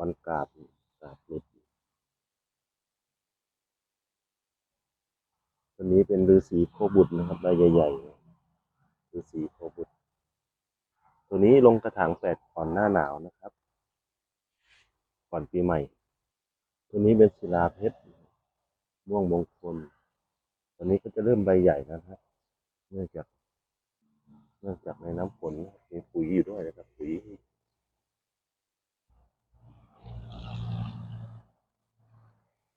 วันกาบกาบนิดตัวนี้เป็นฤาษีโคบุตรนะครับใบใหญ่ๆฤาษีโคบุตร ตัวนี้ลงกระถางแปดก่อนหน้าหนาวนะครับ ก่อนปีใหม่ ตัวนี้เป็นศิลาเพชรม่วงมงคลตัวนี้ก็จะเริ่มใบใหญ่นะครับ เนื่องจาก เนื่องจากในน้ำฝนมีปุ๋ยอยู่ด้วยนะครับปุ๋ย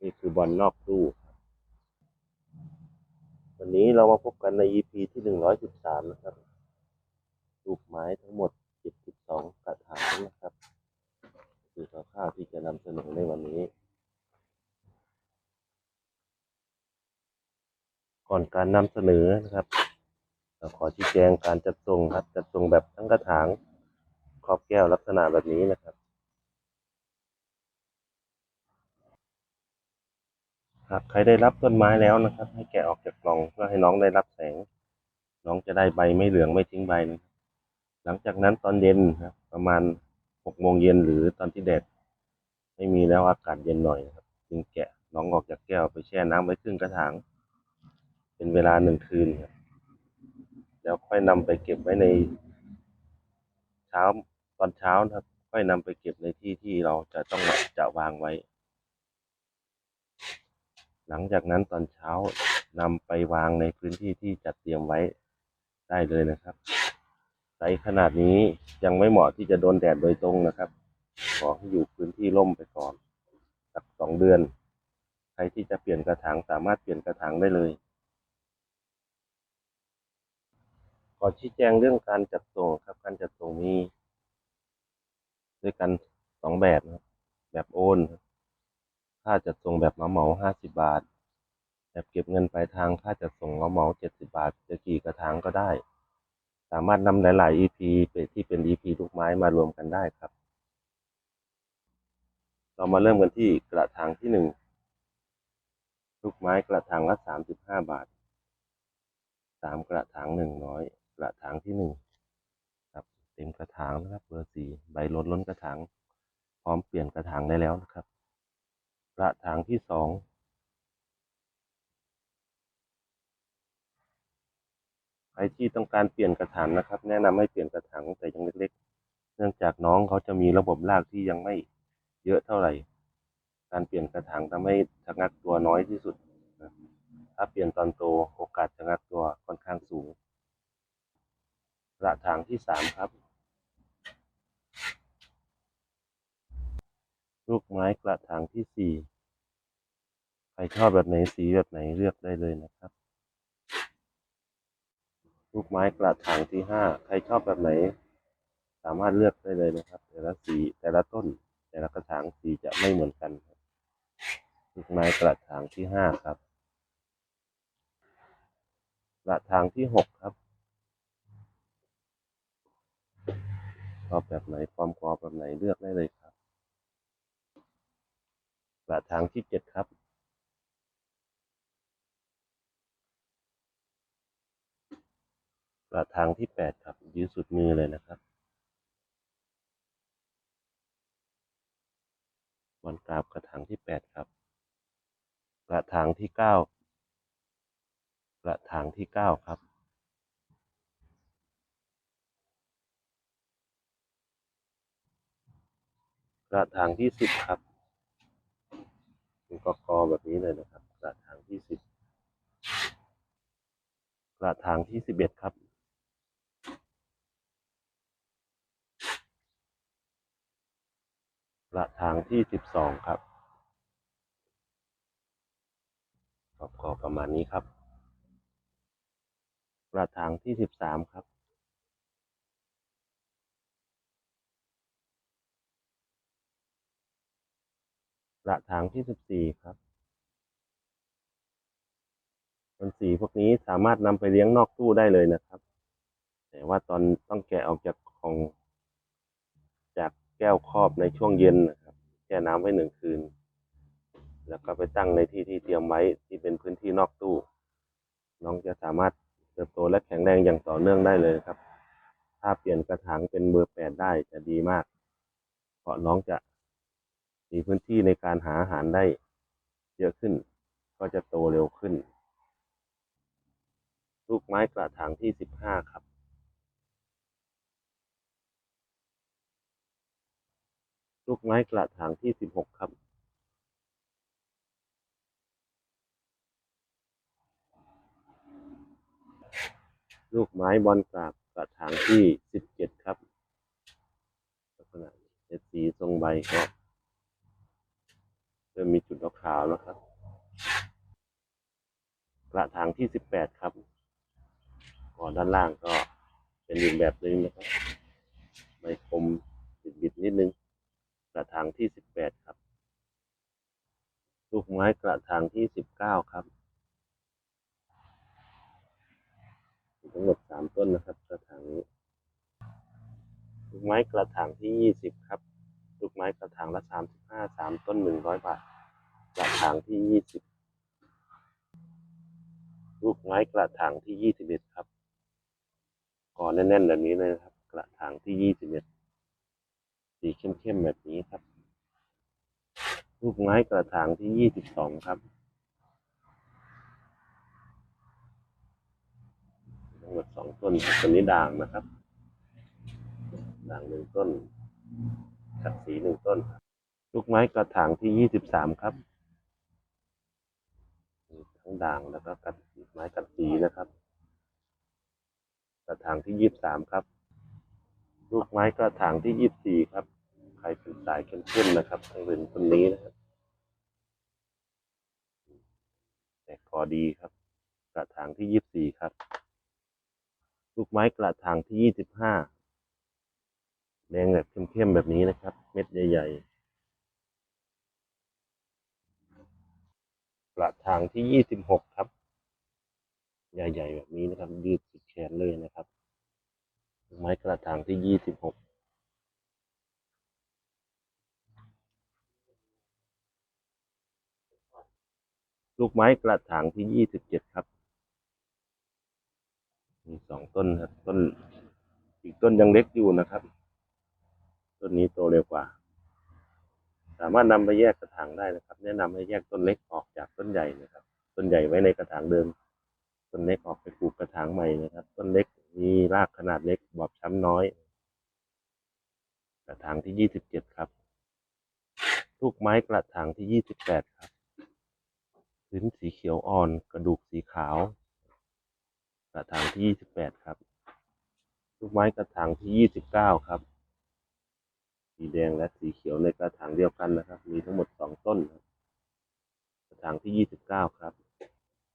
นี่คือบอลนอกตู้วันนี้เรามาพบกันใน EP ที่หนึ่งร้อยสิบสามนะครับลูกไม้ทั้งหมดเจ็ดสิบสองกระถางนะครับ คือข้าวที่จะนำเสนอในวันนี้ ก่อนการนำเสนอนะครับเราขอชี้แจงการจัดทรงครับ จัดทรงแบบทั้งกระถางขอบแก้วลักษณะแบบนี้นะครับ หากใครได้รับต้นไม้แล้วนะครับ ให้แกะออกจากกล่องเพื่อให้น้องได้รับแสง น้องจะได้ใบไม่เหลืองไม่ทิ้งใบนะครับหลังจากนั้นตอนเย็นครับประมาณหกโมงเย็นหรือตอนที่แดดไม่มีแล้วอากาศเย็นหน่อยครับจึงแกะน้องออกจากแก้วไปแช่น้ำไว้ครึ่งกระถาง เป็นเวลาหนึ่งคืนครับแล้วค่อยนำไปเก็บไว้ในเช้าตอนเช้านะครับ ค่อยนำไปเก็บในที่ที่เราจะต้องจะวางไว้ หลังจากนั้นตอนเช้านำไปวางในพื้นที่ที่จัดเตรียมไว้ได้เลยนะครับไซส์ขนาดนี้ยังไม่เหมาะที่จะโดนแดดโดยตรงนะครับ ขอให้อยู่พื้นที่ร่มไปก่อนสักสองเดือน ใครที่จะเปลี่ยนกระถางสามารถเปลี่ยนกระถางได้เลยขอชี้แจงเรื่องการจัดส่งครับ การจัดส่งมี ด้วยกันสองแบบนะครับแบบโอน ค่าจัดส่งแบบเหมาเหมาห้าสิบาท แบบเก็บเงินปลายทางค่าจัดส่งเหมาเหมาเจ็ดสิบาท จะกี่กระถางก็ได้ สามารถนำหลาย ๆ EP ที่เป็น EP ลูกไม้มารวมกันได้ครับ เรามาเริ่มกันที่กระถางที่หนึ่งลูกไม้กระถางละสามสิบห้าบาทสามกระถางหนึ่งร้อยกระถางที่หนึ่งครับเต็มกระถางนะครับเบอร์สี่ใบล้นล้นกระถาง พร้อมเปลี่ยนกระถางได้แล้วนะครับ กระถางที่สองใครที่ต้องการเปลี่ยนกระถางนะครับ แนะนำให้เปลี่ยนกระถางแต่ยังเล็ก ๆ เนื่องจากน้องเขาจะมีระบบรากที่ยังไม่เยอะเท่าไหร่ การเปลี่ยนกระถางทำให้ชะงักตัวน้อยที่สุด ถ้าเปลี่ยนตอนโตโอกาสชะงักตัวค่อนข้างสูง กระถางที่สามครับ ลูกไม้กระถางที่สี่ใครชอบแบบไหนสีแบบไหนเลือกได้เลยนะครับ ลูกไม้กระถางที่ห้าใครชอบแบบไหน สามารถเลือกได้เลยนะครับ แต่ละสีแต่ละต้น แต่ละกระถางสีจะไม่เหมือนกันครับลูกไม้กระถางที่ห้าครับกระถางที่หกครับชอบแบบไหนความกรอบแบบไหนเลือกได้เลยครับ กระถางที่เจ็ดครับกระถางที่แปดครับ ยืดสุดมือเลยนะครับบอลกราบกระถางที่แปดครับ กระถางที่เก้ากระถางที่เก้าครับกระถางที่สิบครับ เป็นกอกอแบบนี้เลยนะครับกระถางที่สิบกระถางที่สิบเอ็ดครับ กระถางที่สิบสองครับขอบขอประมาณนี้ครับ กระถางที่สิบสามครับ กระถางที่สิบสี่ครับต้นสีพวกนี้สามารถนำไปเลี้ยงนอกตู้ได้เลยนะครับ แต่ว่าตอนต้องแกะออกจากของ จากแก้วครอบในช่วงเย็นนะครับแช่น้ำไว้หนึ่งคืน แล้วก็ไปตั้งในที่ที่เตรียมไว้ที่เป็นพื้นที่นอกตู้ น้องจะสามารถเติบโตและแข็งแรงอย่างต่อเนื่องได้เลยครับ ถ้าเปลี่ยนกระถางเป็นเบอร์แปดได้จะดีมาก เพราะน้องจะ มีพื้นที่ในการหาอาหารได้เยอะขึ้น ก็จะโตเร็วขึ้น ลูกไม้กระถางที่สิบห้าครับ ลูกไม้กระถางที่สิบหกครับ ลูกไม้บอลกราบกระถางที่สิบเจ็ดครับลักษณะเจ็ดสีทรงใบก็ เริ่มมีจุดขาวๆแล้วครับกระถางที่สิบแปดครับก่อนด้านล่างก็เป็นอีกแบบนึงนะครับใบคมบิดๆนิดนึง กระถางที่สิบแปดครับ ลูกไม้กระถางที่สิบเก้าครับมีทั้งหมดสามต้นนะครับ กระถางนี้ลูกไม้กระถางที่ยี่สิบครับ ลูกไม้กระถางละสามสิบห้าสามต้นหนึ่งร้อยบาทกระถางที่ยี่สิบลูกไม้กระถางที่ยี่สิบเอ็ดครับก่อนแน่นๆแบบนี้เลยนะครับ กระถางที่ยี่สิบเอ็ดสีเข้มๆแบบนี้ครับ ลูกไม้กระถางที่ยี่สิบสองครับทั้งหมดสองต้นต้นนี้ด่างนะครับ ด่างหนึ่งต้น ขัดสีหนึ่งต้น ลูกไม้กระถางที่ยี่สิบสามครับทั้งด่างแล้วก็กัดไม้กัดสีนะครับ กระถางที่ยี่สิบสามครับ ลูกไม้กระถางที่ยี่สิบสี่ครับ ใครเป็นสายเข้มๆนะครับต้องเป็นต้นนี้นะครับแต่พอดีครับ กระถางที่ยี่สิบสี่ครับ ลูกไม้กระถางที่ยี่สิบห้า แดงแบบเข้มๆแบบนี้นะครับ เม็ดใหญ่ๆกระถางที่ยี่สิบหกครับ ใหญ่ๆแบบนี้นะครับ ยืดสุดแขนเลยนะครับลูกไม้กระถางที่ยี่สิบหกลูกไม้กระถางที่ยี่สิบเจ็ดครับ มีสองต้นครับต้น อีกต้นยังเล็กอยู่นะครับ ต้นนี้โตเร็วกว่า สามารถนำไปแยกกระถางได้นะครับ แนะนำให้แยกต้นเล็กออกจากต้นใหญ่นะครับ ต้นใหญ่ไว้ในกระถางเดิม ต้นเล็กออกไปปลูกกระถางใหม่นะครับ ต้นเล็กมีรากขนาดเล็กบอบช้ำน้อย กระถางที่ยี่สิบเจ็ดครับ ลูกไม้กระถางที่ยี่สิบแปดครับพื้นสีเขียวอ่อนกระดูกสีขาว กระถางที่ยี่สิบแปดครับลูกไม้กระถางที่ยี่สิบเก้าครับ สีแดงและสีเขียวในกระถางเดียวกันนะครับ มีทั้งหมดสองต้นครับกระถางที่ยี่สิบเก้าครับ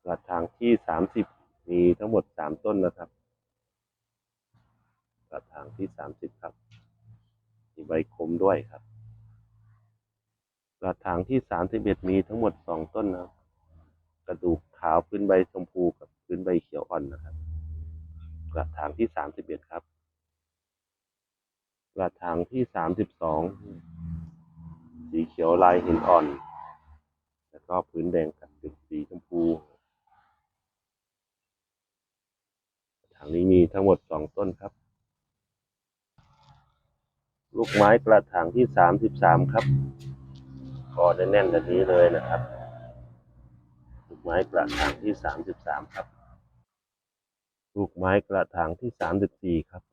กระถางที่สามสิบมีทั้งหมดสามต้นนะครับ กระถางที่สามสิบครับ มีใบคมด้วยครับ กระถางที่สามสิบเอ็ดมีทั้งหมดสองต้นนะครับ กระดูกขาวพื้นใบชมพูกับพื้นใบเขียวอ่อนนะครับ กระถางที่สามสิบเอ็ดครับ กระถางที่สามสิบสองสีเขียวลายหินอ่อน แล้วก็พื้นแดงกับจุดสีชมพูกระถางนี้มีทั้งหมดสองต้นครับ ลูกไม้กระถางที่สามสิบสามครับก็แน่นแบบนี้เลยนะครับ ลูกไม้กระถางที่สามสิบสามครับ ลูกไม้กระถางที่สามสิบสี่ครับ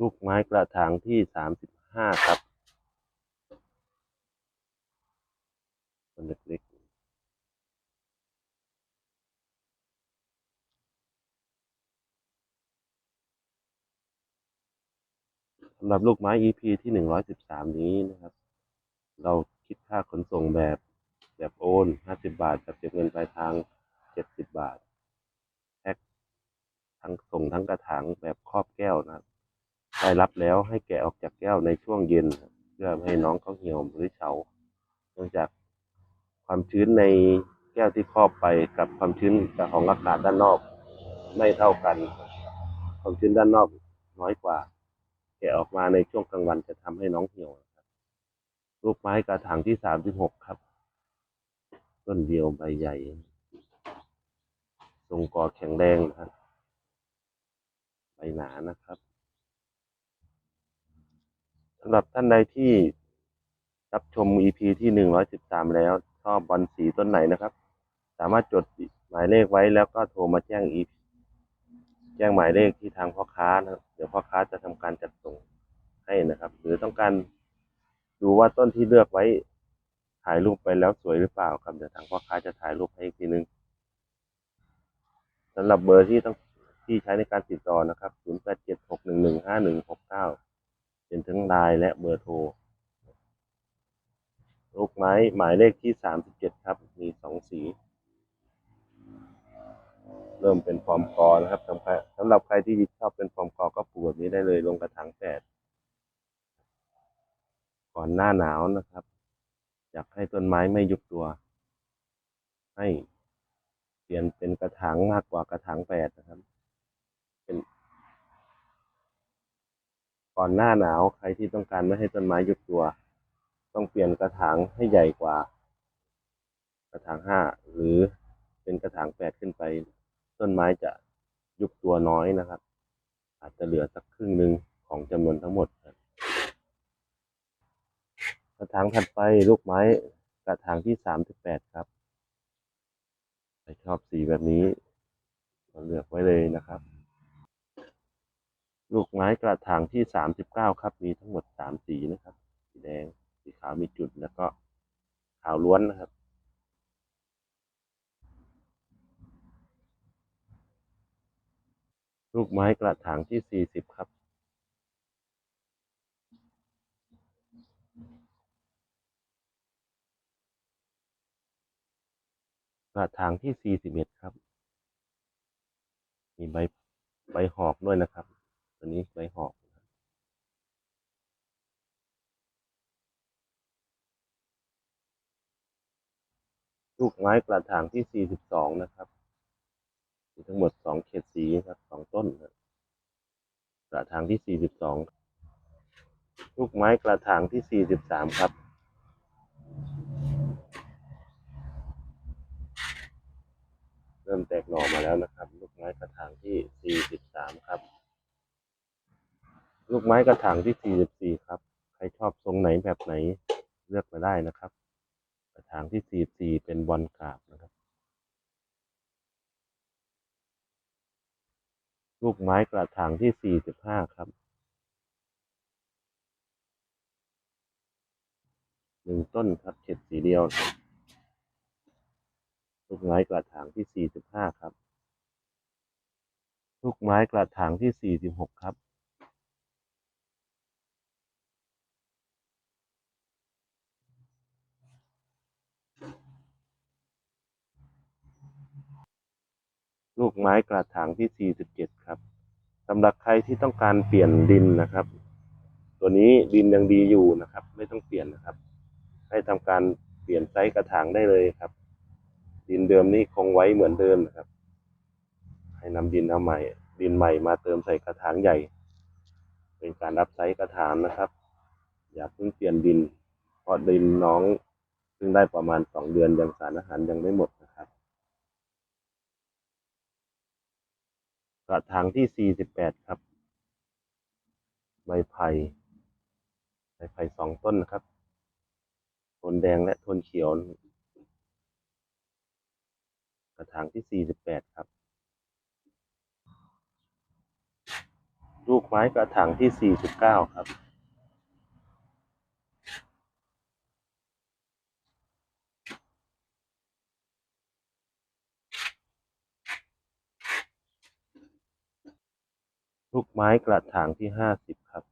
ลูกไม้กระถางที่สามสิบห้าครับต้นเล็กๆสำหรับลูกไม้ EP ที่หนึ่งร้อยสิบสามนี้นะครับ เราคิดค่าขนส่งแบบแบบโอนห้าสิบาทแบบเก็บเงินปลายทางเจ็ดสิบบาทแพ็คทั้งส่งทั้งกระถางแบบครอบแก้วนะครับ ได้รับแล้วให้แกะออกจากแก้วในช่วงเย็น เพื่อให้น้องเขาเหี่ยวหรือเฉาเนื่องจากความชื้นในแก้วที่ครอบไปกับความชื้นของอากาศด้านนอก ไม่เท่ากัน ความชื้นด้านนอกน้อยกว่า แกะออกมาในช่วงกลางวันจะทำให้น้องเหี่ยวครับลูกไม้กระถางที่สามสิบหกครับ ต้นเดียวใบใหญ่ทรงกอแข็งแรงนะครับใบหนานะครับำหรับท่านใดที่รับชม EP ที่หนึ่งร้อยสิบสามแล้ว ชอบบอลสีต้นไหนนะครับ สามารถจดหมายเลขไว้แล้วก็โทรมาแจ้งอีแจ้งหมายเลขที่ทางพ่อค้านะครับเดี๋ยวพ่อค้าจะทำการจัดส่งให้นะครับ หรือต้องการดูว่าต้นที่เลือกไว้ถ่ายรูปไปแล้วสวยหรือเปล่าครับเดี๋ยวทางพ่อค้าจะถ่ายรูปให้อีกทีนึงสำหรับเบอร์ที่ต้องที่ใช้ในการติดต่อนะครับ 0876115169 เป็นทั้งไลน์และเบอร์โทร ลูกไม้หมายเลขที่ 37 ครับ มีสองสี เริ่มเป็นฟอร์มกอนะครับสำหรับสำหรับใครที่ชอบเป็นฟอร์มกอก็ปลูกแบบนี้ได้เลยลงกระถางแปดก่อนหน้าหนาวนะครับ อยากให้ต้นไม้ไม่ยุบตัว ให้เปลี่ยนเป็นกระถางมากกว่ากระถางแปดนะครับ เป็น ก่อนหน้าหนาวใครที่ต้องการไม่ให้ต้นไม้ยุบตัว ต้องเปลี่ยนกระถางให้ใหญ่กว่า กระถางห้าหรือเป็นกระถางแปดขึ้นไป ต้นไม้จะยุบตัวน้อยนะครับ อาจจะเหลือสักครึ่งหนึ่งของจำนวนทั้งหมด กระถางถัดไปลูกไม้กระถางที่สามสิบแปดครับใครชอบสีแบบนี้เลือกไว้เลยนะครับ ลูกไม้กระถางที่สามสิบเก้าครับ มีทั้งหมดสามสีนะครับ สีแดง สีขาวมีจุดแล้วก็ขาวล้วนนะครับ ลูกไม้กระถางที่สี่สิบครับ กระถางที่สี่สิบเอ็ดครับ มีใบใบหอกด้วยนะครับ ตัวนี้ใบหอกลูกไม้กระถางที่สี่สิบสองนะครับมีทั้งหมดสองเขตสีครับสองต้นกระถางที่สี่สิบสองลูกไม้กระถางที่สี่สิบสามครับ เริ่มแตกหน่อมาแล้วนะครับ ลูกไม้กระถางที่สี่สิบสามครับ ลูกไม้กระถางที่สี่สิบสี่ครับ ใครชอบทรงไหนแบบไหนเลือกมาได้นะครับ กระถางที่สี่สี่เป็นบอลกราบนะครับ ลูกไม้กระถางที่สี่สิบห้าครับหนึ่งต้นครับเฉดสีเดียว ลูกไม้กระถางที่สี่สิบห้าครับ ลูกไม้กระถางที่สี่สิบหกครับ ลูกไม้กระถางที่ 47 ครับสำหรับใครที่ต้องการเปลี่ยนดินนะครับ ตัวนี้ดินยังดีอยู่นะครับ ไม่ต้องเปลี่ยนนะครับ ให้ทำการเปลี่ยนไซส์กระถางได้เลยครับ ดินเดิมนี่คงไว้เหมือนเดิมนะครับ ให้นำดินเอาใหม่ ดินใหม่มาเติมใส่กระถางใหญ่ เป็นการรับไซส์กระถางนะครับ อย่าเพิ่งเปลี่ยนดิน เพราะดินน้องเพิ่งได้ประมาณสองเดือนยังสารอาหารยังไม่หมดนะครับ กระถางที่ 48 ครับ ใบไผ่ใบไผ่สองต้นนะครับโทนแดงและโทนเขียว กระถางที่ 48 ครับ ลูกไม้กระถางที่ 49 ครับ ลูกไม้กระถางที่ห้าสิบครับ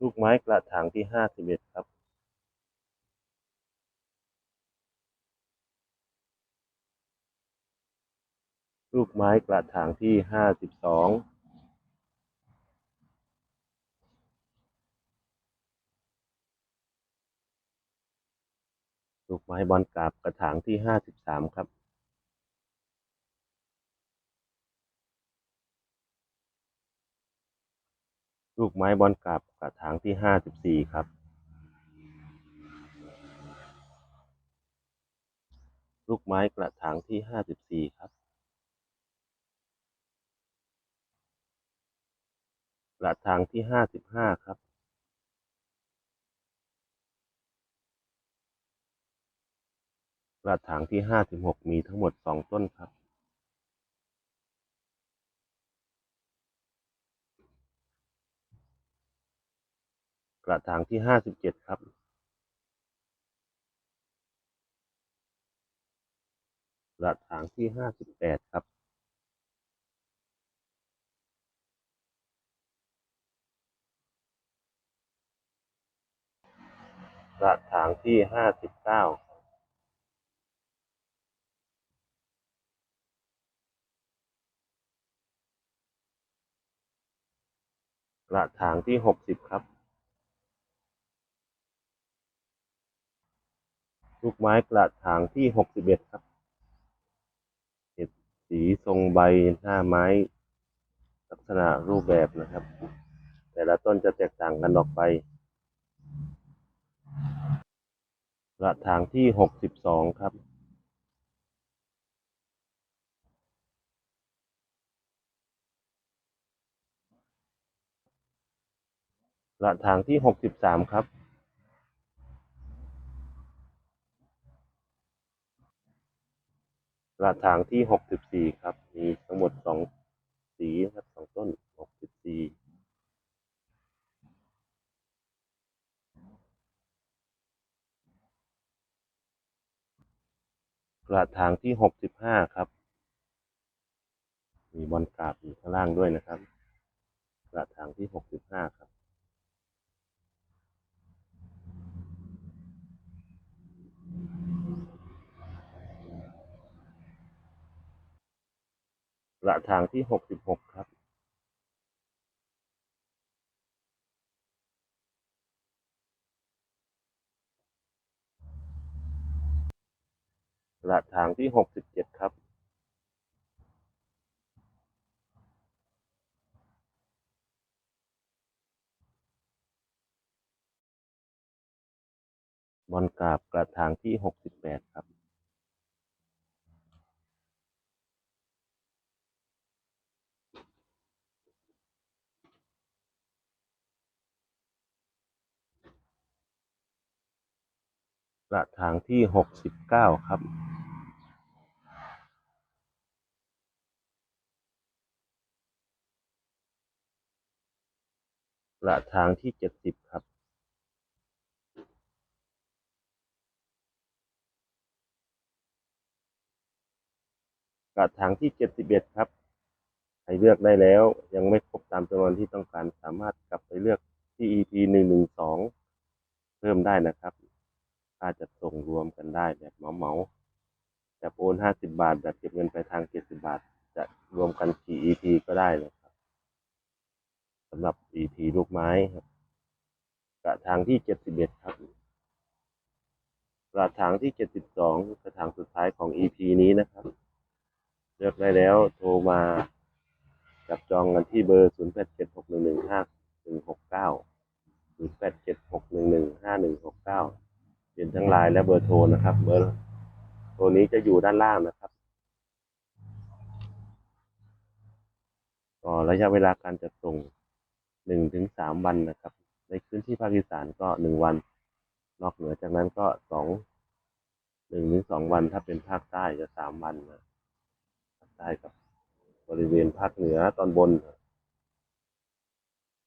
ลูกไม้กระถางที่ห้าสิบเอ็ดครับ ลูกไม้กระถางที่ห้าสิบสอง ลูกไม้บอลกราบกระถางที่ห้าสิบสามครับลูกไม้บอลกราบกระถางที่ห้าสิบสี่ครับ ลูกไม้กระถางที่ห้าสิบสี่ครับ กระถางที่ห้าสิบห้าครับ กระถางที่ห้าสิบหกมีทั้งหมดสองต้นครับกระถางที่ห้าสิบเจ็ดครับ กระถางที่ห้าสิบแปดครับ กระถางที่ห้าสิบเก้า กระถางที่หกสิบครับ ลูกไม้กระถางที่หกสิบเอ็ดครับ เห็ดสีทรงใบหน้าไม้ ลักษณะรูปแบบนะครับ แต่ละต้นจะแตกต่างกันออกไป กระถางที่หกสิบสองครับ กระถางที่หกสิบสามครับกระถางที่หกสิบสี่ครับ มีทั้งหมดสองสีครับสองต้นหกสิบสี่กระถางที่หกสิบห้าครับ มีบอลกราบอยู่ข้างล่างด้วยนะครับกระถางที่หกสิบห้าครับ กระถางที่หกสิบหกครับกระถางที่หกสิบเจ็ดครับบอลกราบกระถางที่หกสิบแปดครับ ระถางที่หกสิบเก้าครับกระถางที่เจ็ดสิบครับ กระถางที่เจ็ดสิบเอ็ดครับ ใครเลือกได้แล้วยังไม่ครบตามจำนวนที่ต้องการสามารถกลับไปเลือกที่ EP หนึ่งหนึ่งสองเพิ่มได้นะครับ ค่าจะส่งรวมกันได้แบบเหมาเหมาแบบโอนห้าสิบาท แบบเก็บเงินไปทางเจ็ดสิบาท จะรวมกันกี่ EP ก็ได้นะครับสำหรับ EP ลูกไม้ครับ กระถางที่เจ็ดสิบเอ็ดครับ กระถางที่เจ็ดสิบสองกระถางสุดท้ายของ EP นี้นะครับ เลือกได้แล้วโทรมาจับจองกันที่เบอร์ 0 8 7 6 1 1 5 1 6 9 0 8 7 6 1 1 5 1 6 9เป็นทั้งไลน์และเบอร์โทรนะครับ เบอร์โทรนี้จะอยู่ด้านล่างนะครับต่อระยะเวลาการจัดส่งหนึ่งถึงสามวันนะครับ ในพื้นที่ภาคอีสานก็หนึ่งวัน นอกเหนือจากนั้นก็สองหนึ่งถึงสองวันถ้าเป็นภาคใต้จะสามวันนะภาคใต้กับบริเวณภาคเหนือตอนบน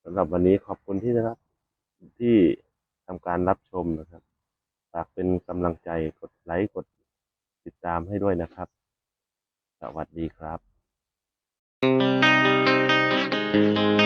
สำหรับวันนี้ขอบคุณที่นะครับที่ทำการรับชมนะครับ ฝากเป็นกำลังใจกดไลค์กดติดตามให้ด้วยนะครับ สวัสดีครับ thank you